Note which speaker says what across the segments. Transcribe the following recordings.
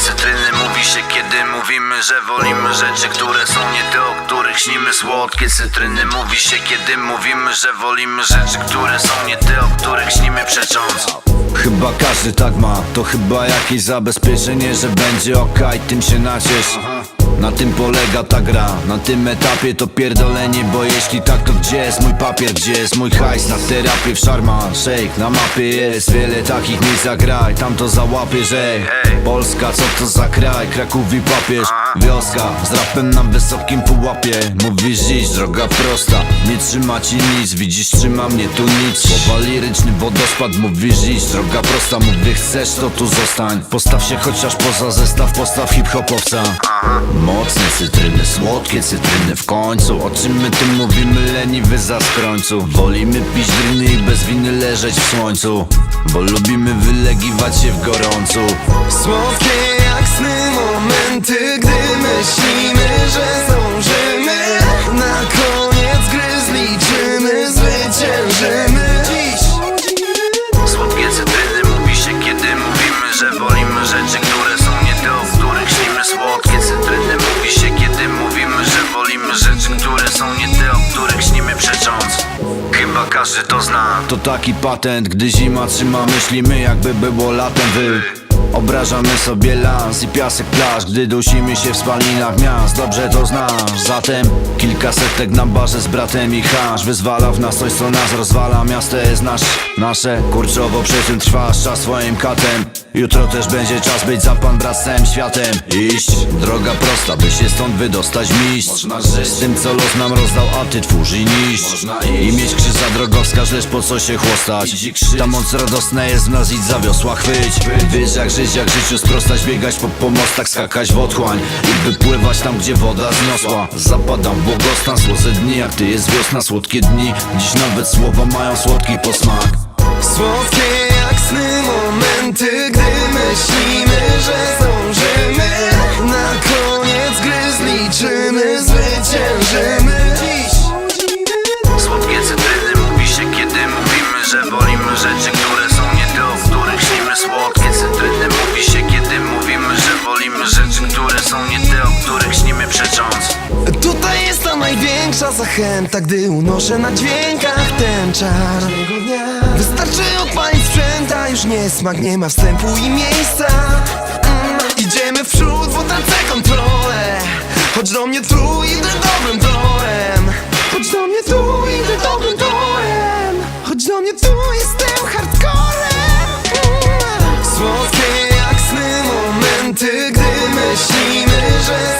Speaker 1: cytryny mówi się kiedy mówimy, że wolimy rzeczy, które są nie te, o których śnimy Słodkie. Cytryny mówi się kiedy mówimy, że wolimy rzeczy, które są nie te, o których śnimy przecząc.
Speaker 2: Chyba każdy tak ma, to chyba jakieś zabezpieczenie, że będzie okej, tym się naciesz. Na tym polega ta gra, na tym etapie to pierdolenie Bo jeśli tak to gdzie jest mój papier, gdzie jest mój hajs? Na terapię w szarma, shake, na mapie jest Wiele takich miejsc zagraj, tam to załapie, że Polska co to za kraj, Kraków i papież. Wioska, z rapem na wysokim pułapie. Mówisz dziś, droga prosta, nie trzyma ci nic. Widzisz, trzyma mnie tu nic. Słowa liryczny wodospad, mówisz dziś, droga prosta Mówię chcesz, to tu zostań. Postaw się chociaż poza zestaw, postaw hip-hopowca. Mocne cytryny, słodkie cytryny w końcu. O czym my tu mówimy, leniwy za skrońcu? Wolimy pić dryny i bez winy leżeć w słońcu. Bo lubimy wylegiwać się w gorącu
Speaker 3: Słodkie jak sny momenty, gdy myślimy, że zdążymy. Na koniec gry zliczymy, zwyciężymy. Dziś.
Speaker 1: Słodkie cytryny mówi się kiedy mówimy, że wolimy rzeczy, które są nie te, o których śnimy. Słodkie cytryny mówi się kiedy mówimy, że wolimy rzeczy, które są nie te, o których śnimy. Przecząc Chyba każdy to zna.
Speaker 2: To taki patent, gdy zima trzyma myślimy jakby było latem. Wy Obrażamy sobie las i piasek plaż Gdy dusimy się w spalinach miast. Dobrze to znasz. Zatem kilka setek na barze z bratem i hasz. Wyzwala w nas coś co nas rozwala. Miasto jest nasz, nasze Kurczowo przy tym trwasz czas swoim katem Jutro też będzie czas być za pan brat z całym światem Iść, droga prosta, by się stąd wydostać mistrz. Z tym co los nam rozdał, a ty twórz i niszcz. I mieć krzyż za drogowskaz, lecz po co się chłostać? Ta moc radosna jest w nas, idź za wiosła chwyć. Wiesz jak żyć, jak życiu sprostać, biegać po pomostach, skakać w otchłań I wypływać tam, gdzie woda zniosła. Zapadam w błogostan, dni, jak ty jest wiosna, słodkie dni. Dziś nawet słowa mają słodki posmak.
Speaker 3: Słodkie momenty, gdy myślimy, zachęta, gdy unoszę na dźwiękach ten czar. Wystarczy odpalić sprzęt, a już nie smak, nie ma wstępu i miejsca. Mm, Idziemy w przód, bo tracę kontrolę. Chodź do mnie tu, idę dobrym torem. Chodź do mnie tu, idę dobrym torem. Chodź do mnie tu, jestem hardcorem. Mm. Słodkie jak sny momenty, gdy myślimy, że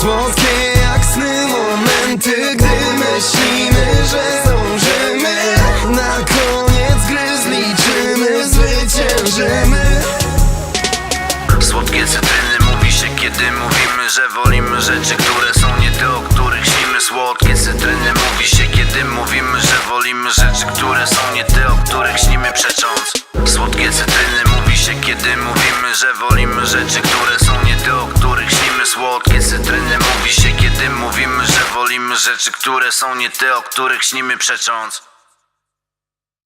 Speaker 1: Słodkie
Speaker 3: jak sny momenty, gdy myślimy, że zdążymy. Na koniec gry zliczymy, zwyciężymy.
Speaker 1: Słodkie cytryny mówi się kiedy mówimy, że wolimy rzeczy, które są nie te, o których śnimy Słodkie cytryny mówi się kiedy mówimy, że wolimy rzeczy, które są nie te, o których śnimy przecząc. Słodkie cytryny mówi się kiedy mówimy, że wolimy rzeczy, które Słodkie cytryny mówi się kiedy mówimy, że wolimy rzeczy, które są nie te, o których śnimy przecząc